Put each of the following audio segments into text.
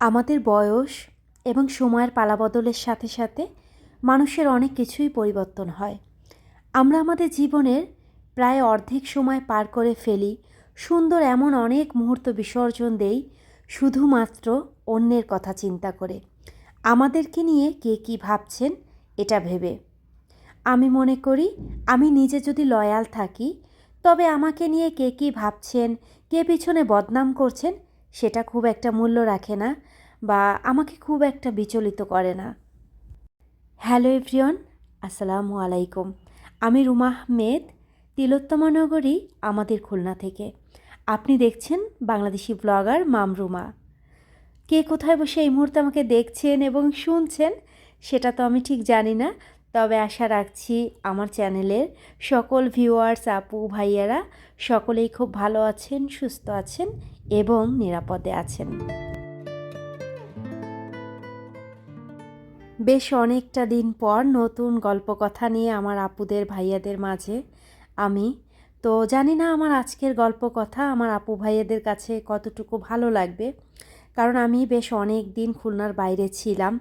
আমাদের বয়স এবং সময়ের পালাবদলের সাথে সাথে মানুষের অনেক কিছুই পরিবর্তন হয়। আমরা আমাদের জীবনের প্রায় অর্ধেক সময় পার করে ফেলি, সুন্দর এমন অনেক মুহূর্ত বিসর্জন দেই শুধুমাত্র অন্যের কথা চিন্তা করে। আমাদেরকে নিয়ে কে কী ভাবছেন এটা ভেবে। আমি মনে করি, আমি নিজে যদি লয়াল থাকি, তবে আমাকে নিয়ে কে কী ভাবছেন, কে পিছনে বদনাম করছেন সেটা খুব একটা মূল্য রাখে না বা আমাকে খুব একটা বিচলিত করে না। হ্যালো এভরিওন আসসালামু আলাইকুম। আমি রুমা আহমেদ, তিলোত্তমা নগরী, আমাদের খুলনা থেকে। আপনি দেখছেন বাংলাদেশি ব্লগার মামরুমা কে কোথায় বসে এই মুহূর্তে আমাকে দেখছেন এবং শুনছেন সেটা তো আমি ঠিক জানি না, তবে আশা রাখছি আমার চ্যানেলের সকল ভিউয়ার্স আপু, ভাইয়ারা সকলেই খুব ভালো আছেন, সুস্থ আছেন এবং নিরাপদে আছেন। বেশ অনেকটা দিন পর নতুন গল্প কথা নিয়ে আমার আপুদের ভাইয়াদের মাঝে। আমি, তো জানি না আমার আজকের গল্প কথা আমার আপু ভাইয়াদের কাছে কতটুকু ভালো লাগবে। কারণ আমি বেশ অনেক দিন খুলনার বাইরে ছিলাম।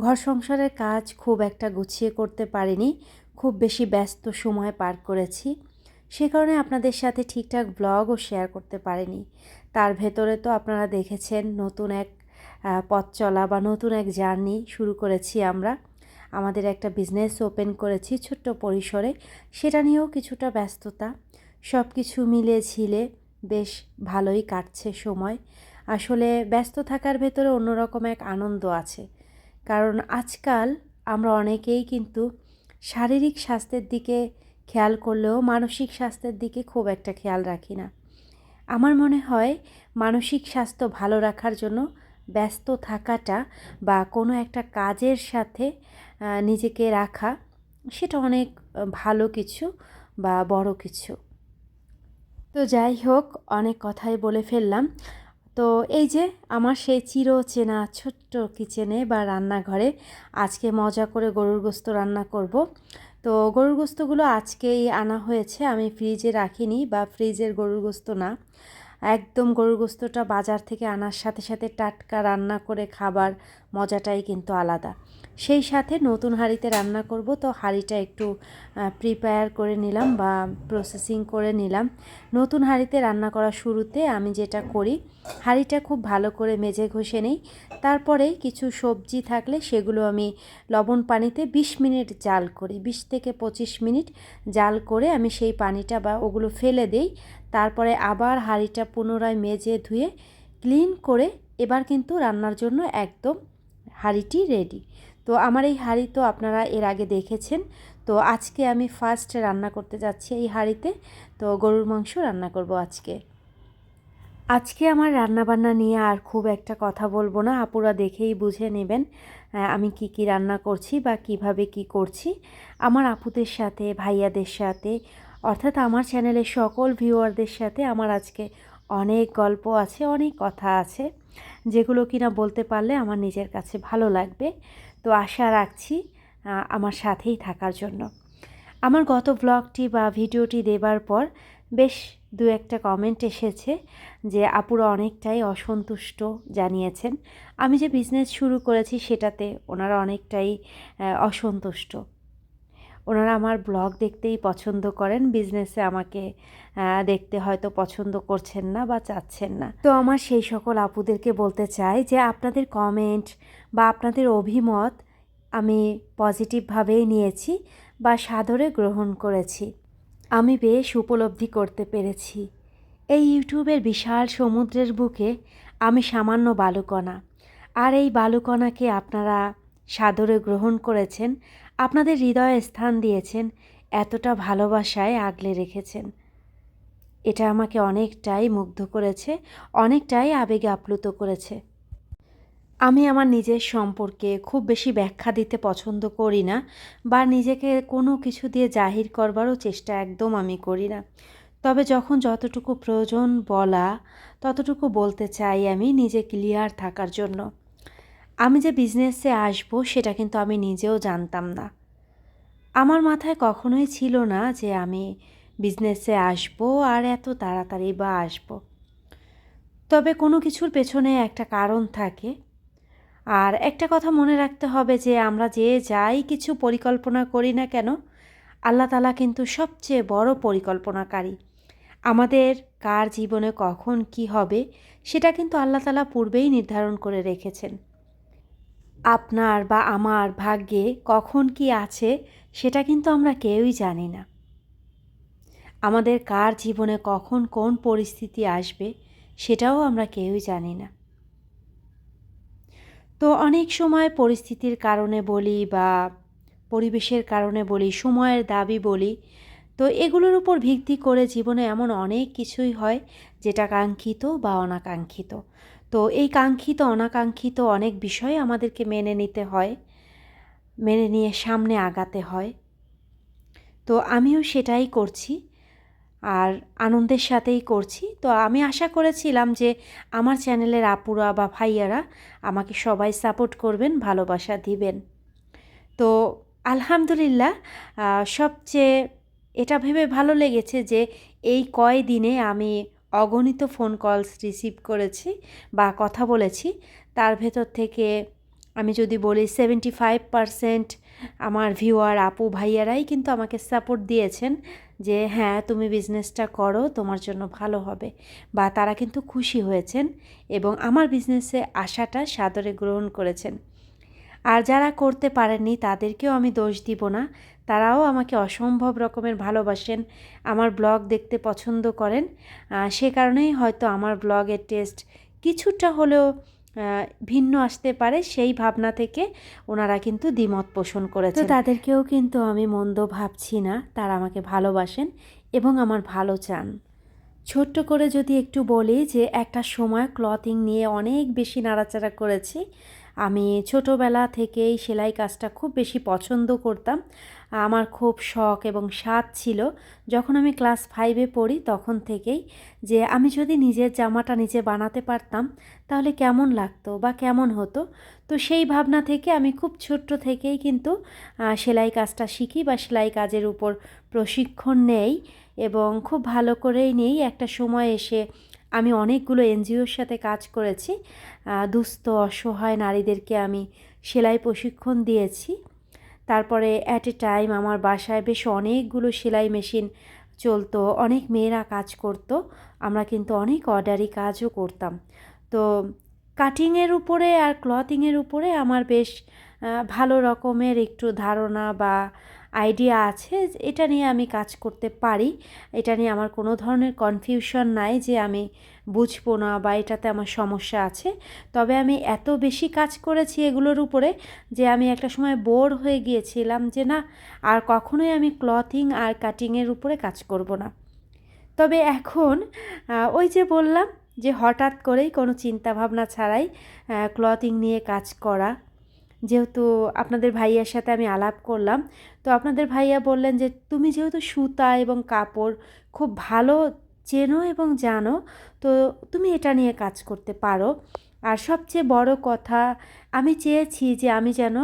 ঘর সংসারের কাজ খুব একটা গুছিয়ে করতে পারিনি। খুব বেশি ব্যস্ত সময় পার করেছি। সে কারণে আপনাদের সাথে ঠিকঠাক ব্লগও শেয়ার করতে পারিনি। তার ভেতরে তো আপনারা দেখেছেন, নতুন এক পথ চলা বা নতুন এক জার্নি শুরু করেছি আমরা। আমাদের একটা বিজনেস ওপেন করেছি ছোট্ট পরিসরে। সেটা নিয়েও কিছুটা ব্যস্ততা। সব কিছু মিলে ঝিলে বেশ ভালোই কাটছে সময়। আসলে ব্যস্ত থাকার ভেতরে অন্যরকম এক আনন্দ আছে। কারণ আজকাল আমরা অনেকেই কিন্তু শারীরিক স্বাস্থ্যের দিকে খেয়াল করলেও মানসিক স্বাস্থ্যের দিকে খুব একটা খেয়াল রাখি না। আমার মনে হয় মানসিক স্বাস্থ্য ভালো রাখার জন্য ব্যস্ত থাকাটা বা কোনো একটা কাজের সাথে নিজেকে রাখা সেটা অনেক ভালো কিছু বা বড় কিছু। তো যাই হোক, অনেক কথাই বলে ফেললাম। তো এই যে আমার সেই চির চেনা ছোট্ট কিচেনে বা রান্নাঘরে আজকে মজা করে গরুর গোস্ত রান্না করব। তো গরুর গোস্তগুলো আজকেই আনা হয়েছে, আমি ফ্রিজে রাখিনি বা ফ্রিজের গরুর গোস্ত না। একদম গরুর গোস্তটা বাজার থেকে আনার সাথে সাথে টাটকা রান্না করে খাবার মজাটাই কিন্তু আলাদা। সেই সাথে নতুন হাঁড়িতে রান্না করব। তো হাঁড়িটা একটু প্রিপেয়ার করে নিলাম বা প্রসেসিং করে নিলাম। নতুন হাঁড়িতে রান্না করা শুরুতে আমি যেটা করি, হাঁড়িটা খুব ভালো করে মেজে ঘষে নেই। তারপরে কিছু সবজি থাকলে সেগুলো আমি লবণ পানিতে ২০ মিনিট জাল করি। ২০ থেকে পঁচিশ মিনিট জাল করে আমি সেই পানিটা বা ওগুলো ফেলে দেই। তারপরে আবার হাঁড়িটা পুনরায় মেজে ধুয়ে ক্লিন করে এবার কিন্তু রান্নার জন্য একদম হাঁড়িটি রেডি তো আমার এই হাঁড়ি তো আপনারা এর আগে দেখেছেন। তো আজকে আমি ফার্স্ট রান্না করতে যাচ্ছি এই হাঁড়িতে। তো গরুর মাংস রান্না করব আজকে। আজকে আমার রান্নাবান্না নিয়ে আর খুব একটা কথা বলব না, আপুরা দেখেই বুঝে নেবেন আমি কি কি রান্না করছি বা কীভাবে কি করছি। আমার আপুদের সাথে, ভাইয়াদের সাথে, অর্থাৎ আমার চ্যানেলের সকল ভিউয়ারদের সাথে আমার আজকে অনেক গল্প আছে, অনেক কথা আছে। যেগুলো কিনা বলতে পারলে আমার নিজের কাছে ভালো লাগবে। তো আশা রাখছি আমার সাথেই থাকার জন্য। আমার গত ব্লগটি বা ভিডিওটি দেবার পর বেশ দু একটা কমেন্ট এসেছে যে, আপুরা অনেকটাই অসন্তুষ্ট জানিয়েছেন। আমি যে বিজনেস শুরু করেছি সেটাতে ওনারা অনেকটাই অসন্তুষ্ট। ওনারা আমার ব্লগ দেখতেই পছন্দ করেন। বিজনেসে আমাকে দেখতে হয়তো পছন্দ করছেন না বা চাচ্ছেন না। তো আমার সেই সকল আপুদেরকে বলতে চাই যে আপনাদের কমেন্ট বা আপনাদের অভিমত আমি পজিটিভভাবেই নিয়েছি বা সাদরে গ্রহণ করেছি। আমি বেশ উপলব্ধি করতে পেরেছি। এই ইউটিউবের বিশাল সমুদ্রের বুকে আমি সামান্য বালুকণা। আর এই বালুকণাকে আপনারা সাদরে গ্রহণ করেছেন, আপনাদের হৃদয়ে স্থান দিয়েছেন, এতটা ভালোবাসায় আগলে রেখেছেন। এটা আমাকে অনেকটাই মুগ্ধ করেছে, অনেকটাই আবেগে আপ্লুত করেছে। আমি আমার নিজের সম্পর্কে খুব বেশি ব্যাখ্যা দিতে পছন্দ করি না বা নিজেকে কোনো কিছু দিয়ে জাহির করবারও চেষ্টা একদম আমি করি না। তবে যখন যতটুকু প্রয়োজন বলা, ততটুকু বলতে চাই আমি নিজে ক্লিয়ার থাকার জন্য। আমি যে বিজনেসে আসব সেটা কিন্তু আমি নিজেও জানতাম না। আমার মাথায় কখনোই ছিল না যে আমি বিজনেসে আসব আর এত তাড়াতাড়ি বা আসব। তবে কোনো কিছুর পেছনে একটা কারণ থাকে। আর একটা কথা মনে রাখতে হবে যে, আমরা যে যাই কিছু পরিকল্পনা করি না কেন, আল্লাহ তালা কিন্তু সবচেয়ে বড় পরিকল্পনাকারী। আমাদের কার জীবনে কখন কি হবে, সেটা কিন্তু আল্লাহ তালা পূর্বেই নির্ধারণ করে রেখেছেন। আপনার বা আমার ভাগ্যে কখন কি আছে, সেটা কিন্তু আমরা কেউই জানি না। আমাদের কার জীবনে কখন কোন পরিস্থিতি আসবে সেটাও আমরা কেউই জানি না। তো অনেক সময় পরিস্থিতির কারণে বলি বা পরিবেশের কারণে বলি, সময়ের দাবি বলি, তো এগুলোর উপর ভিত্তি করে জীবনে এমন অনেক কিছুই হয় যেটা কাঙ্ক্ষিত বা অনাকাঙ্ক্ষিত। তো এই কাঙ্ক্ষিত, অনাকাঙ্ক্ষিত অনেক বিষয় আমাদেরকে মেনে নিতে হয়, মেনে নিয়ে সামনে আগাতে হয়। তো আমিও সেটাই করছি। আর আনন্দের সাথেই করছি। তো আমি আশা করেছিলাম যে আমার চ্যানেলের আপুরা বা ভাইয়ারা আমাকে সবাই সাপোর্ট করবেন, ভালোবাসা দিবেন। তো আলহামদুলিল্লাহ সবচেয়ে এটা ভেবে ভালো লেগেছে যে এই কয় দিনে আমি অগণিত ফোন কলস রিসিভ করেছি বা কথা বলেছি। তার ভেতর থেকে আমি যদি বলি সেভেন্টি ফাইভ পারসেন্ট আমার ভিউয়ার আপু ভাইয়ারাই কিন্তু আমাকে সাপোর্ট দিয়েছেন যে হ্যাঁ তুমি বিজনেসটা করো, তোমার জন্য ভালো হবে। বা তারা কিন্তু খুশি হয়েছেন এবং আমার বিজনেসে আশাটা সাদরে গ্রহণ করেছেন। আর যারা করতে পারেননি, তাদেরকেও আমি দোষ দিব না। তারাও আমাকে অসম্ভব রকমের ভালোবাসেন, আমার ব্লগ দেখতে পছন্দ করেন। সে কারণেই হয়তো আমার ব্লগের টেস্ট কিছুটা হলেও ভিন্ন আসতে পারে সেই ভাবনা থেকে ওনারা কিন্তু দ্বিমত পোষণ করেছে তাদেরকেও কিন্তু আমি মন্দ ভাবছি না তারা আমাকে ভালোবাসেন এবং আমার ভালো চান। ছোট্ট করে যদি একটু বলি যে একটা সময় ক্লথিং নিয়ে অনেক বেশি নাড়াচাড়া করেছি আমি ছোটোবেলা থেকেই সেলাই কাজটা খুব বেশি পছন্দ করতাম। আমার খুব শখ এবং স্বাদ ছিল। যখন আমি ক্লাস ফাইভে পড়ি তখন থেকেই যে আমি যদি নিজের জামাটা নিজে বানাতে পারতাম তাহলে কেমন লাগতো বা কেমন হতো? তো সেই ভাবনা থেকে আমি খুব ছোট্ট থেকেই কিন্তু সেলাই কাজটা শিখি বা সেলাই কাজের উপর প্রশিক্ষণ নেই এবং খুব ভালো করেই নেই। একটা সময় এসে আমি অনেকগুলো এনজিওর সাথে কাজ করেছি। দুস্থ, অসহায় নারীদেরকে আমি সেলাই প্রশিক্ষণ দিয়েছি। তারপরে অ্যাট এ টাইম আমার বাসায় বেশ অনেকগুলো সেলাই মেশিন চলতো, অনেক মেয়েরা কাজ করতো, আমরা কিন্তু অনেক অর্ডারি কাজও করতাম। তো কাটিংয়ের উপরে আর ক্লথিংয়ের উপরে আমার বেশ ভালো রকমের একটু ধারণা বা আইডিয়া আছে এটা নিয়ে আমি কাজ করতে পারি। এটা নিয়ে আমার কোনো ধরনের কনফিউশন নাই যে আমি বুঝব না বা এটাতে আমার সমস্যা আছে। তবে আমি এত বেশি কাজ করেছি এগুলোর উপরে যে আমি একটা সময় বোর হয়ে গিয়েছিলাম যে না, আর কখনোই আমি ক্লথিং আর কাটিংয়ের উপরে কাজ করব না। তবে এখন ওই যে বললাম যে হঠাৎ করেই কোনো চিন্তা ভাবনা ছাড়াই ক্লথিং নিয়ে কাজ করা যেহেতু আপনাদের ভাইয়ার সাথে আমি আলাপ করলাম, তো আপনাদের ভাইয়া বললেন যে, তুমি যেহেতু সুতা এবং কাপড় খুব ভালো চেনো এবং জানো, তো তুমি এটা নিয়ে কাজ করতে পারো। আর সবচেয়ে বড় কথা, আমি চেয়েছি যে আমি যেন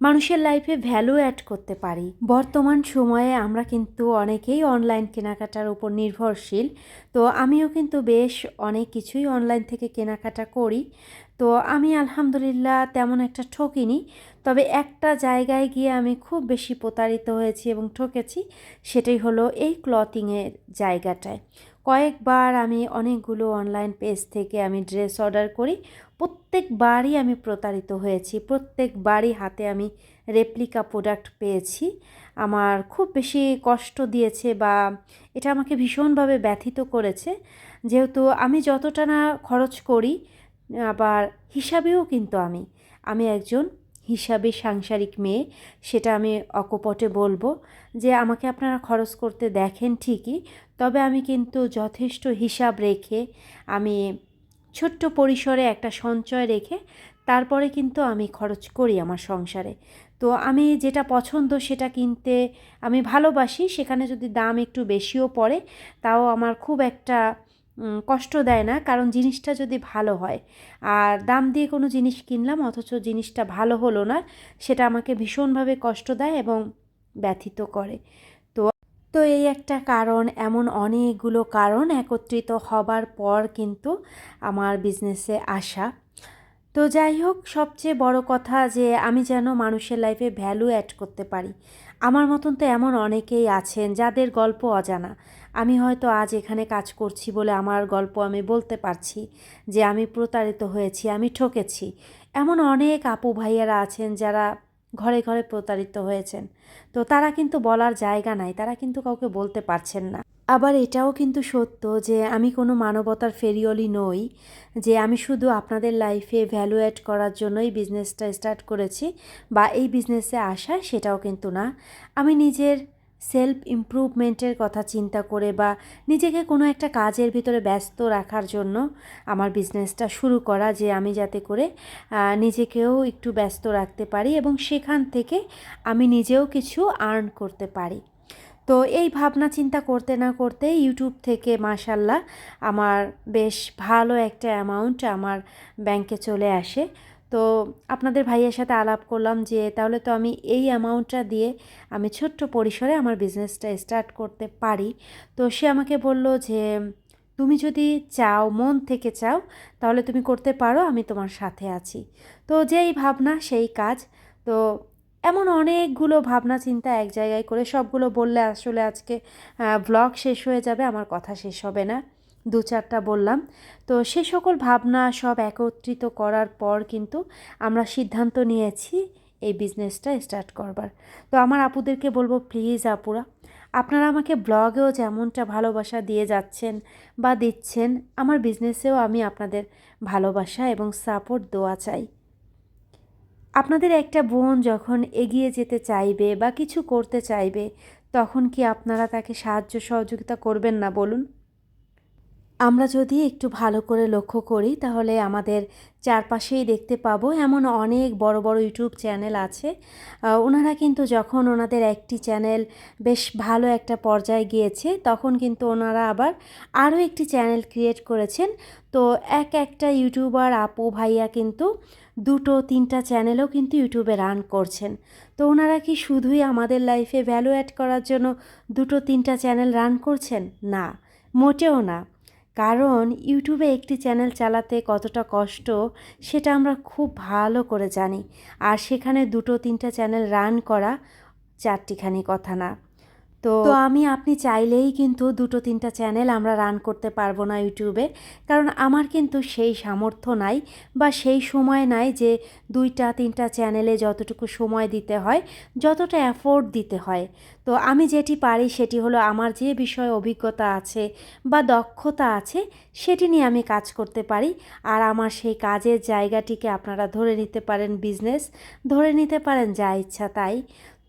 মানুষের লাইফে ভ্যালু অ্যাড করতে পারি। বর্তমান সময়ে আমরা কিন্তু অনেকেই অনলাইন কেনাকাটার উপর নির্ভরশীল। তো আমিও কিন্তু বেশ অনেক কিছুই অনলাইন থেকে কেনাকাটা করি। তো আমি আলহামদুলিল্লাহ তেমন একটা ঠকিনি। তবে একটা জায়গায় গিয়ে আমি খুব বেশি প্রতারিত হয়েছি এবং ঠকেছি, সেটাই হলো এই ক্লথিংয়ের জায়গাটায়। কয়েকবার আমি অনেকগুলো অনলাইন পেজ থেকে আমি ড্রেস অর্ডার করি। প্রত্যেকবারই আমি প্রতারিত হয়েছি। প্রত্যেকবারই হাতে আমি রেপ্লিকা প্রোডাক্ট পেয়েছি। আমার খুব বেশি কষ্ট দিয়েছে বা এটা আমাকে ভীষণভাবে ব্যথিত করেছে। যেহেতু আমি যতটা না খরচ করি, আবার হিসাবেও কিন্তু আমি আমি একজন হিসাবে সাংসারিক মেয়ে, সেটা আমি অকপটে বলব যে আমাকে আপনারা খরচ করতে দেখেন ঠিকই। তবে আমি কিন্তু যথেষ্ট হিসাব রেখে আমি ছোট্ট পরিসরে একটা সঞ্চয় রেখে তারপরে কিন্তু আমি খরচ করি আমার সংসারে। তো আমি যেটা পছন্দ সেটা কিনতে আমি ভালোবাসি, সেখানে যদি দাম একটু বেশিও পড়ে, তাও আমার খুব একটা কষ্ট দেয় না, কারণ জিনিসটা যদি ভালো হয়। আর দাম দিয়ে কোনো জিনিস কিনলাম, অথচ জিনিসটা ভালো হলো না, সেটা আমাকে ভীষণভাবে কষ্ট দেয় এবং ব্যথিত করে। তো এই একটা কারণ, এমন অনেকগুলো কারণ একত্রিত হবার পর কিন্তু আমার বিজনেসে আসা। তো যাই হোক, সবচেয়ে বড় কথা যে আমি যেন মানুষের লাইফে ভ্যালু অ্যাড করতে পারি। আমার মতন তো এমন অনেকেই আছেন যাদের গল্প অজানা। আমি হয়তো আজ এখানে কাজ করছি বলে আমার গল্প আমি বলতে পারছি যে আমি প্রতারিত হয়েছি, আমি ঠকেছি। এমন অনেক আপু ভাইয়ারা আছেন যারা ঘরে ঘরে প্রতারিত হয়েছেন। তো তারা কিন্তু বলার জায়গা নাই, তারা কিন্তু কাউকে বলতে পারছেন না। আবার এটাও কিন্তু সত্য যে আমি কোনো মানবতার ফেরিওলি নই, যে আমি শুধু আপনাদের লাইফে ভ্যালু অ্যাড করার জন্যই বিজনেসটা স্টার্ট করেছি বা এই বিজনেসে আসা সেটাও কিন্তু না। আমি নিজের সেলফ ইমপ্রুভমেন্টের কথা চিন্তা করে বা নিজেকে কোনো একটা কাজের ভিতরে ব্যস্ত রাখার জন্য আমার বিজনেসটা শুরু করা যে আমি যাতে করে নিজেকেও একটু ব্যস্ত রাখতে পারি এবং সেখান থেকে আমি নিজেও কিছু আর্ন করতে পারি। তো এই ভাবনা চিন্তা করতে না করতে ইউটিউব থেকে মাসাল্লাহ আমার বেশ ভালো একটা অ্যামাউন্ট আমার ব্যাংকে চলে আসে। তো আপনাদের ভাইয়ের সাথে আলাপ করলাম যে, তাহলে তো আমি এই অ্যামাউন্টটা দিয়ে আমি ছোট্ট পরিসরে আমার বিজনেসটা স্টার্ট করতে পারি। তো সে আমাকে বলল যে, তুমি যদি চাও, মন থেকে চাও, তাহলে তুমি করতে পারো, আমি তোমার সাথে আছি। তো যেই ভাবনা, সেই কাজ। তো এমন অনেকগুলো ভাবনা, চিন্তা এক জায়গায় করে সবগুলো বললে আসলে আজকে ব্লগ শেষ হয়ে যাবে, আমার কথা শেষ হবে না। দু চারটা বললাম। তো সে সকল ভাবনা সব একত্রিত করার পর কিন্তু আমরা সিদ্ধান্ত নিয়েছি এই বিজনেসটা স্টার্ট করবার। তো আমার আপুদেরকে বলব প্লিজ আপুরা, আপনারা আমাকে ব্লগেও যেমনটা ভালোবাসা দিয়ে যাচ্ছেন বা দিচ্ছেন, আমার বিজনেসেও আমি আপনাদের ভালোবাসা এবং সাপোর্ট দেওয়া চাই। আপনাদের একটা বোন যখন এগিয়ে যেতে চাইবে বা কিছু করতে চাইবে, তখন কি আপনারা তাকে সাহায্য সহযোগিতা করবেন না বলুন? আমরা যদি একটু ভালো করে লক্ষ্য করি, তাহলে আমাদের চারপাশেই দেখতে পাবো এমন অনেক বড় বড় ইউটিউব চ্যানেল আছে। ওনারা কিন্তু যখন ওনাদের একটি চ্যানেল বেশ ভালো একটা পর্যায়ে গিয়েছে, তখন কিন্তু ওনারা আবার আরও একটি চ্যানেল ক্রিয়েট করেছেন। তো এক একটা ইউটিউবার, আপু, ভাইয়া কিন্তু দুটো, তিনটা চ্যানেলও কিন্তু ইউটিউবে রান করছেন। তো ওনারা কি শুধুই আমাদের লাইফে ভ্যালু অ্যাড করার জন্য দুটো, তিনটা চ্যানেল রান করছেন? না, মোটেও না। কারণ ইউটিউবে একটি চ্যানেল চালাতে কতটা কষ্ট, সেটা আমরা খুব ভালো করে জানি। আর সেখানে দুটো, তিনটা চ্যানেল রান করা চারটিখানি কথা না। তো আমি, আপনি চাইলেই কিন্তু দুটো, তিনটা চ্যানেল আমরা রান করতে পারব না ইউটিউবে। কারণ আমার কিন্তু সেই সামর্থ্য নাই বা সেই সময় নাই যে দুইটা, তিনটা চ্যানেলে যতটুকু সময় দিতে হয়, যতটা অ্যাফোর্ড দিতে হয়। তো আমি যেটি পারি সেটি হলো আমার যে বিষয়ে অভিজ্ঞতা আছে বা দক্ষতা আছে সেটি নিয়ে আমি কাজ করতে পারি। আর আমার সেই কাজের জায়গাটিকে আপনারা ধরে নিতে পারেন বিজনেস ধরে নিতে পারেন যা ইচ্ছা তাই।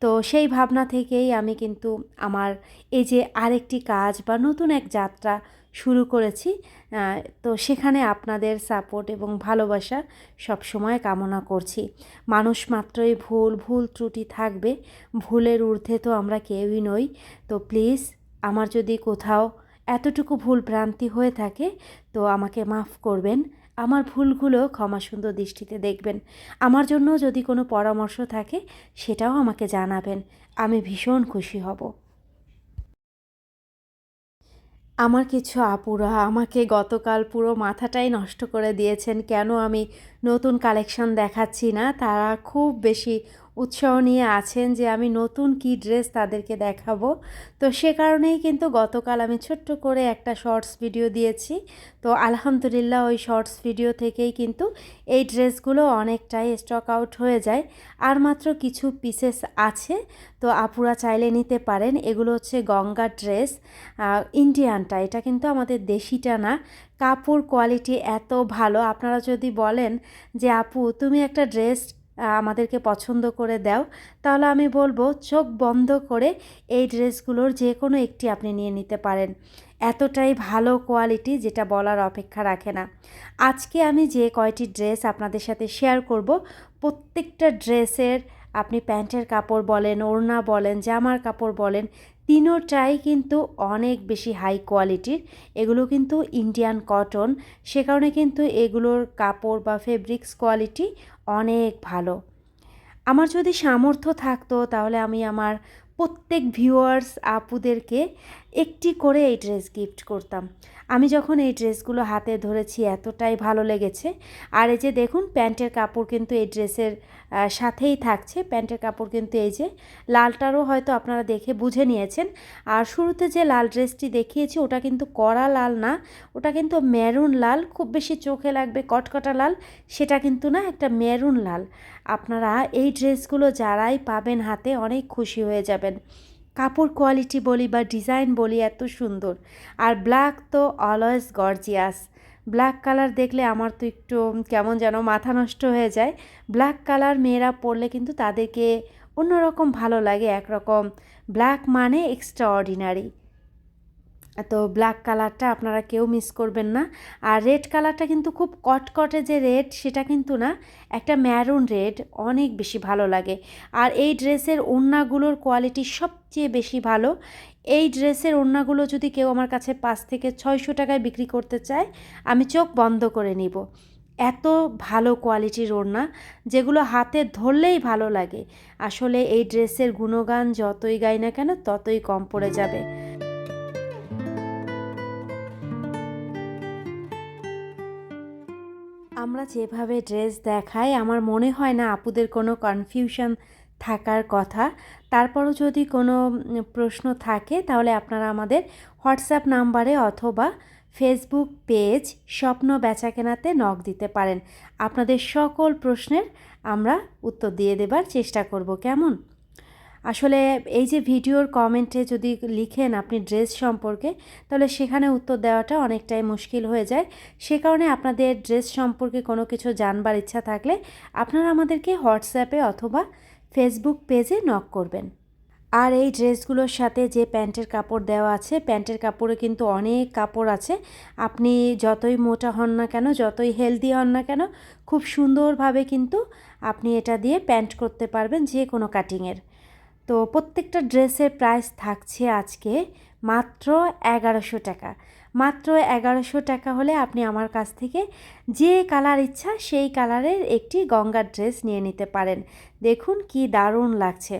তো সেই ভাবনা থেকেই আমি কিন্তু আমার এই যে আরেকটি কাজ বা নতুন এক যাত্রা শুরু করেছি তো সেখানে আপনাদের সাপোর্ট এবং ভালোবাসা সবসময় কামনা করছি। মানুষ মাত্রই ভুল ভুল ত্রুটি থাকবে, ভুলের ঊর্ধ্বে তো আমরা কেউই নই। তো প্লিজ আমার যদি কোথাও এতটুকু ভুল ভ্রান্তি হয়ে থাকে, তো আমাকে মাফ করবেন। আমার ভুলগুলো ক্ষমা সুন্দর দৃষ্টিতে দেখবেন। আমার জন্য যদি কোনো পরামর্শ থাকে, সেটাও আমাকে জানাবেন। আমি ভীষণ খুশি হব। আমার কিছু আপুরা আমাকে গতকাল পুরো মাথাটাই নষ্ট করে দিয়েছেন। কেন আমি নতুন কালেকশন দেখাচ্ছি না? তারা খুব বেশি উৎসাহ নিয়ে আছেন যে আমি নতুন কি ড্রেস তাদেরকে দেখাবো। তো সে কারণেই কিন্তু গতকাল আমি ছোট্ট করে একটা শর্টস ভিডিও দিয়েছি। তো আলহামদুলিল্লাহ ওই শর্টস ভিডিও থেকেই কিন্তু এই ড্রেসগুলো অনেকটাই স্টক আউট হয়ে যায়। আর মাত্র কিছু পিসেস আছে, তো আপুরা চাইলে নিতে পারেন। এগুলো হচ্ছে গঙ্গা ড্রেস ইন্ডিয়ানটা। এটা কিন্তু আমাদের দেশিটা না। কাপড় কোয়ালিটি এত ভালো। আপনারা যদি বলেন যে, আপু, তুমি একটা ড্রেস আমাদেরকে পছন্দ করে দাও। তাহলে আমি বলব, চোখ বন্ধ করে এই ড্রেসগুলোর যে কোনো একটি আপনি নিয়ে নিতে পারেন। এতটাই ভালো কোয়ালিটি যেটা বলার অপেক্ষা রাখে না। আজকে আমি যে কয়টি ড্রেস আপনাদের সাথে শেয়ার করব, প্রত্যেকটা ড্রেসের আপনি প্যান্টের কাপড় বলেন, ওড়না বলেন, জামার কাপড় বলেন, তিনোটাই কিন্তু অনেক বেশি হাই কোয়ালিটির এগুলো কিন্তু ইন্ডিয়ান কটন সে কারণে কিন্তু এগুলোর কাপড় বা ফেব্রিক্স কোয়ালিটি অনেক ভালো। আমার যদি সামর্থ্য থাকতো তাহলে আমি আমার প্রত্যেক ভিউয়ার্স আপুদেরকে একটি করে এই ড্রেস গিফট করতাম। আমি যখন এই ড্রেসগুলো হাতে ধরেছি, এতটাই ভালো লেগেছে। আর এই যে দেখুন, প্যান্টের কাপড় কিন্তু এই ড্রেসের সাথেই থাকছে। প্যান্টের কাপড় কিন্তু এই যে লালটারও হয়তো আপনারা দেখে বুঝে নিয়েছেন। আর শুরুতে যে লাল ড্রেসটি দেখিয়েছি, ওটা কিন্তু কড়া লাল না। ওটা কিন্তু মেরুন লাল। খুব বেশি চোখে লাগবে কটকটা লাল। সেটা কিন্তু না, একটা মেরুন লাল। আপনারা এই ড্রেসগুলো যারাই পাবেন হাতে অনেক খুশি হয়ে যাবেন। কাপড় কোয়ালিটি বলি বা ডিজাইন বলি এত সুন্দর। আর ব্ল্যাক তো অলওয়েজ গর্জিয়াস ব্ল্যাক কালার দেখলে আমার তো একটু কেমন যেন মাথা নষ্ট হয়ে যায়। ব্ল্যাক কালার মেয়েরা পরলে কিন্তু তাদেরকে অন্যরকম ভালো লাগে, একরকম। ব্ল্যাক মানে এক্সট্রা অর্ডিনারি তো ব্ল্যাক কালারটা আপনারা কেউ মিস করবেন না। আর রেড কালারটা কিন্তু খুব কটকটে যে রেড সেটা কিন্তু না, একটা ম্যারুন রেড অনেক বেশি ভালো লাগে। আর এই ড্রেসের ওড়নাগুলোর কোয়ালিটি সবচেয়ে বেশি ভালো। এই ড্রেসের ওড়নাগুলো যদি কেউ আমার কাছে পাঁচ থেকে ছয়শো টাকায় বিক্রি করতে চায়, আমি চোখ বন্ধ করে নিব। এত ভালো কোয়ালিটির ওড়না, যেগুলো হাতে ধরলেই ভালো লাগে। আসলে এই ড্রেসের গুণগান যতই গাই না কেন, ততই কম পড়ে যাবে। আমরা যেভাবে ড্রেস দেখাই, আমার মনে হয় না আপুদের কোনো কনফিউশন থাকার কথা। তারপরও যদি কোনো প্রশ্ন থাকে, তাহলে আপনারা আমাদের হোয়াটসঅ্যাপ নাম্বারে অথবা ফেসবুক পেজ স্বপ্ন বেচাকেনাতে নখ দিতে পারেন। আপনাদের সকল প্রশ্নের আমরা উত্তর দিয়ে দেবার চেষ্টা করব। কেমন? আসলে এই যে ভিডিওর কমেন্টে যদি লিখেন আপনি ড্রেস সম্পর্কে, তাহলে সেখানে উত্তর দেওয়াটা অনেকটাই মুশকিল হয়ে যায়। সে কারণে আপনাদের ড্রেস সম্পর্কে কোনো কিছু জানবার ইচ্ছা থাকলে আপনারা আমাদেরকে হোয়াটসঅ্যাপে অথবা ফেসবুক পেজে নক করবেন। আর এই ড্রেসগুলোর সাথে যে প্যান্টের কাপড় দেওয়া আছে, প্যান্টের কাপড়ে কিন্তু অনেক কাপড় আছে। আপনি যতই মোটা হন না কেন, যতই হেলদি হন না কেন, খুব সুন্দরভাবে কিন্তু আপনি এটা দিয়ে প্যান্ট করতে পারবেন যে কোনো কাটিংয়ের। তো প্রত্যেকটা ড্রেসের প্রাইস থাকছে আজকে মাত্র এগারোশো টাকা। মাত্র এগারোশো টাকা হলে আপনি আমার কাছ থেকে যে কালার ইচ্ছা সেই কালারের একটি গঙ্গার ড্রেস নিয়ে নিতে পারেন। দেখুন কি দারুণ লাগছে।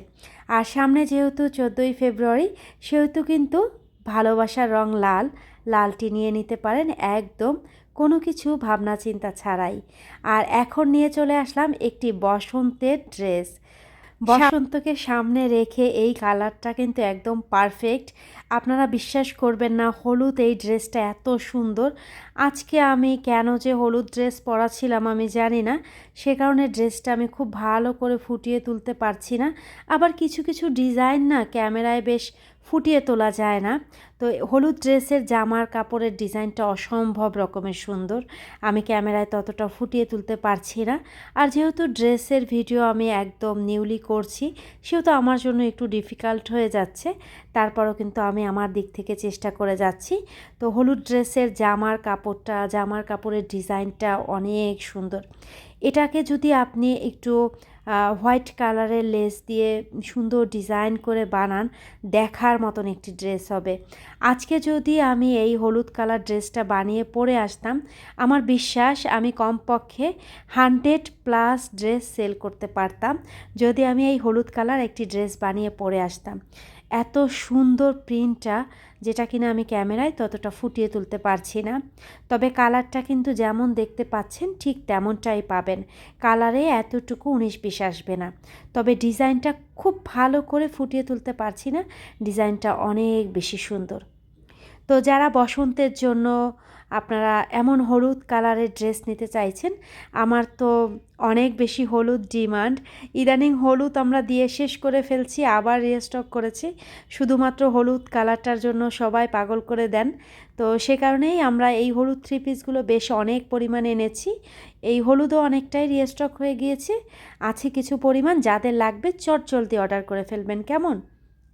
আর সামনে যেহেতু চোদ্দোই ফেব্রুয়ারি, সেহেতু কিন্তু ভালোবাসার রং লাল। লালটি নিয়ে নিতে পারেন একদম কোনো কিছু ভাবনা চিন্তা ছাড়াই। আর এখন নিয়ে চলে আসলাম একটি বসন্তের ড্রেস বসন্তকে সামনে রেখে এই কালারটা কিন্তু একদম পারফেক্ট। আপনারা বিশ্বাস করবেন না, হলুদ এই ড্রেসটা এত সুন্দর। আজকে আমি কেন যে হলুদ ড্রেস পরাছিলাম আমি জানি না, সে কারণে ড্রেসটা আমি খুব ভালো করে ফুটিয়ে তুলতে পারছি না। আবার কিছু কিছু ডিজাইন না ক্যামেরায় বেশ ফুটিয়ে তোলা যায় না। তো হলুদ ড্রেসের জামার কাপড়ের ডিজাইনটা অসম্ভব রকমের সুন্দর। আমি ক্যামেরায় ততটা ফুটিয়ে তুলতে পারছি না। আর যেহেতু ড্রেসের ভিডিও আমি একদম নিউলি করছি, সেহেতু আমার জন্য একটু ডিফিকাল্ট হয়ে যাচ্ছে। তারপরও কিন্তু আমি আমার দিক থেকে চেষ্টা করে যাচ্ছি। তো হলুদ ড্রেসের জামার কাপড়টা, জামার কাপড়ের ডিজাইনটা অনেক সুন্দর। এটাকে যদি আপনি একটু হোয়াইট কালারের লেস দিয়ে সুন্দর ডিজাইন করে বানান, দেখার মতন একটি ড্রেস হবে। আজকে যদি আমি এই হলুদ কালার ড্রেসটা বানিয়ে পরে আসতাম, আমার বিশ্বাস আমি কমপক্ষে হান্ড্রেড প্লাস ড্রেস সেল করতে পারতাম, যদি আমি এই হলুদ কালার একটি ড্রেস বানিয়ে পরে আসতাম। এত সুন্দর প্রিন্টটা যেটা কিনা আমি ক্যামেরায় ততটা ফুটিয়ে তুলতে পারছি না। তবে কালারটা কিন্তু যেমন দেখতে পাচ্ছেন, ঠিক তেমনটাই পাবেন। কালারে এতটুকু উনিশ বিশ আসবে না। তবে ডিজাইনটা খুব ভালো করে ফুটিয়ে তুলতে পারছি না, ডিজাইনটা অনেক বেশি সুন্দর। তো যারা বসন্তের জন্য আপনারা এমন হলুদ কালারের ড্রেস নিতে চাইছেন, আমার তো অনেক বেশি হলুদ ডিমান্ড। ইদানিং হলুদ আমরা দিয়ে শেষ করে ফেলছি, আবার রিস্টক করেছি। শুধুমাত্র হলুদ কালারটার জন্য সবাই পাগল করে দেন। তো সে কারণেই আমরা এই হলুদ থ্রি পিসগুলো বেশ অনেক পরিমাণে এনেছি। এই হলুদও অনেকটাই রিস্টক হয়ে গিয়েছে। আছে কিছু পরিমাণ যাদের লাগবে চট জলদি অর্ডার করে ফেলবেন, কেমন?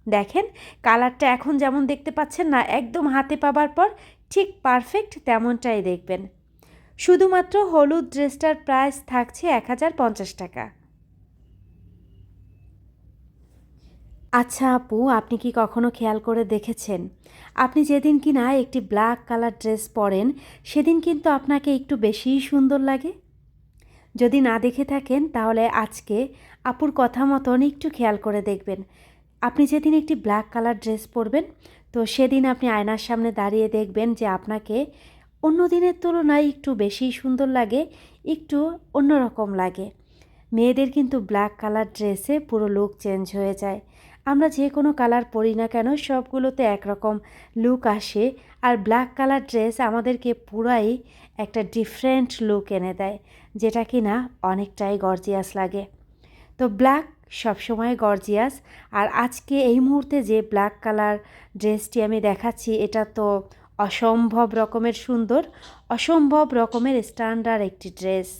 দেখেন, কালারটা এখন যেমন দেখতে পাচ্ছেন না, একদম হাতে পাবার পর ঠিক পারফেক্ট তেমনটাই দেখবেন। শুধুমাত্র হলুদ ড্রেসটার প্রাইস থাকছে এক হাজার পঞ্চাশ টাকা। আচ্ছা আপু, আপনি কি কখনো খেয়াল করে দেখেছেন? আপনি যেদিন কি না একটি ব্ল্যাক কালার ড্রেস পরেন, সেদিন কিন্তু আপনাকে একটু বেশিই সুন্দর লাগে? যদি না দেখে থাকেন, তাহলে আজকে আপুর কথা মতন একটু খেয়াল করে দেখবেন। আপনি যেদিন একটি ব্ল্যাক কালার ড্রেস পরবেন তো সেদিন আপনি আয়নার সামনে দাঁড়িয়ে দেখবেন যে আপনাকে অন্য দিনের তুলনায় একটু বেশি সুন্দর লাগে, একটু অন্যরকম লাগে। মেয়েদের কিন্তু ব্ল্যাক কালার ড্রেসে পুরো লুক চেঞ্জ হয়ে যায়। আমরা যে কোনো কালার পরি না কেন, সবগুলোতে একরকম লুক আসে আর ব্ল্যাক কালার ড্রেস আমাদেরকে পুরাই একটা ডিফারেন্ট লুক এনে দেয়, যেটা কি না অনেকটাই গর্জিয়াস লাগে। তো ব্ল্যাক সবসময় গর্জিয়াস। আর আজকে এই মুহূর্তে যে ব্ল্যাক কালার ড্রেসটি আমি দেখাচ্ছি, এটা তো অসম্ভব রকমের সুন্দর, অসম্ভব রকমের স্ট্যান্ডার্ড একটি ড্রেস।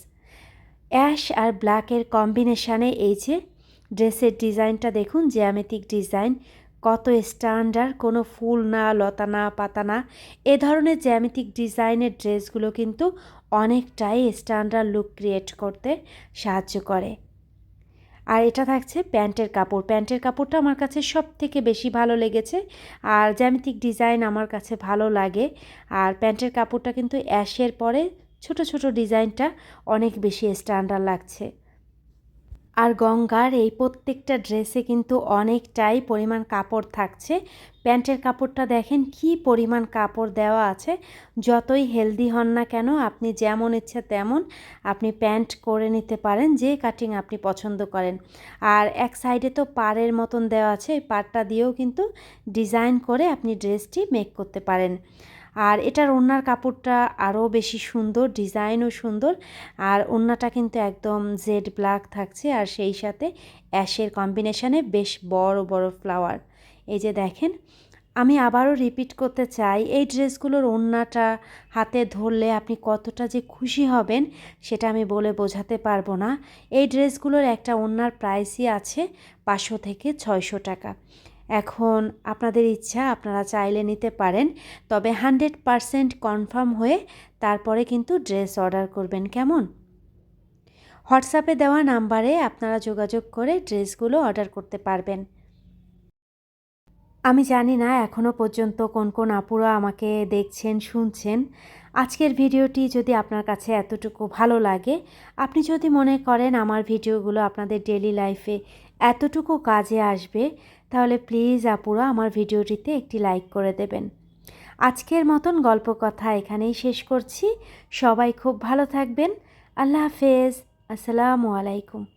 অ্যাশ আর ব্ল্যাকের কম্বিনেশানে এই যে ড্রেসের ডিজাইনটা দেখুন, জ্যামিতিক ডিজাইন, কত স্ট্যান্ডার্ড, কোনো ফুল না, লতা না, পাতা না, এ ধরনের জ্যামিতিক ডিজাইনের ড্রেসগুলো কিন্তু অনেকটাই স্ট্যান্ডার্ড লুক ক্রিয়েট করতে সাহায্য করে। আর এটা থাকছে প্যান্টের কাপড়। প্যান্টের কাপড়টা আমার কাছে সব থেকে বেশি ভালো লেগেছে। আর জ্যামিতিক ডিজাইন আমার কাছে ভালো লাগে। আর প্যান্টের কাপড়টা কিন্তু অ্যাশের পরে ছোট ছোট ডিজাইনটা অনেক বেশি স্ট্যান্ডার্ড লাগছে। আর গঙ্গার এই প্রত্যেকটা ড্রেসে কিন্তু অনেকটাই পরিমাণ কাপড় থাকছে। প্যান্টের কাপড়টা দেখেন কি পরিমাণ কাপড় দেওয়া আছে। যতই হেলদি হন না কেন, আপনি যেমন ইচ্ছে তেমন আপনি প্যান্ট করে নিতে পারেন, যে কাটিং আপনি পছন্দ করেন। আর এক সাইডে তো পাড়ের মতন দেওয়া আছে এই পাড়টা দিয়েও কিন্তু ডিজাইন করে আপনি ড্রেসটি মেক করতে পারেন। আর এটার ওড়নার কাপড়টা আরও বেশি সুন্দর, ডিজাইনও সুন্দর। আর ওড়নাটা কিন্তু একদম জেড ব্ল্যাক থাকছে আর সেই সাথে অ্যাশের কম্বিনেশানে বেশ বড় বড় ফ্লাওয়ার। এই যে দেখেন, আমি আবারও রিপিট করতে চাই, এই ড্রেসগুলোর ওড়নাটা হাতে ধরলে আপনি কতটা যে খুশি হবেন সেটা আমি বলে বোঝাতে পারব না। এই ড্রেসগুলোর একটা ওড়নার প্রাইসই আছে পাঁচশো থেকে ছয়শো টাকা। এখন আপনাদের ইচ্ছা, আপনারা চাইলে নিতে পারেন। তবে হান্ড্রেড পারসেন্ট কনফার্ম হয়ে তারপরে কিন্তু ড্রেস অর্ডার করবেন, কেমন? হোয়াটসঅ্যাপে দেওয়া নাম্বারে আপনারা যোগাযোগ করে ড্রেসগুলো অর্ডার করতে পারবেন। আমি জানি না এখনও পর্যন্ত কোন কোন আপুরা আমাকে দেখছেন, শুনছেন। আজকের ভিডিওটি যদি আপনার কাছে এতটুকু ভালো লাগে, আপনি যদি মনে করেন আমার ভিডিওগুলো আপনাদের ডেলি লাইফে এতটুকু কাজে আসবে তাহলে প্লিজ আপুরা আমার ভিডিওটিতে একটি লাইক করে দেবেন। আজকের মতন গল্প কথা এখানেই শেষ করছি। সবাই খুব ভালো থাকবেন। আল্লাহ হাফেজ। আসসালামু আলাইকুম।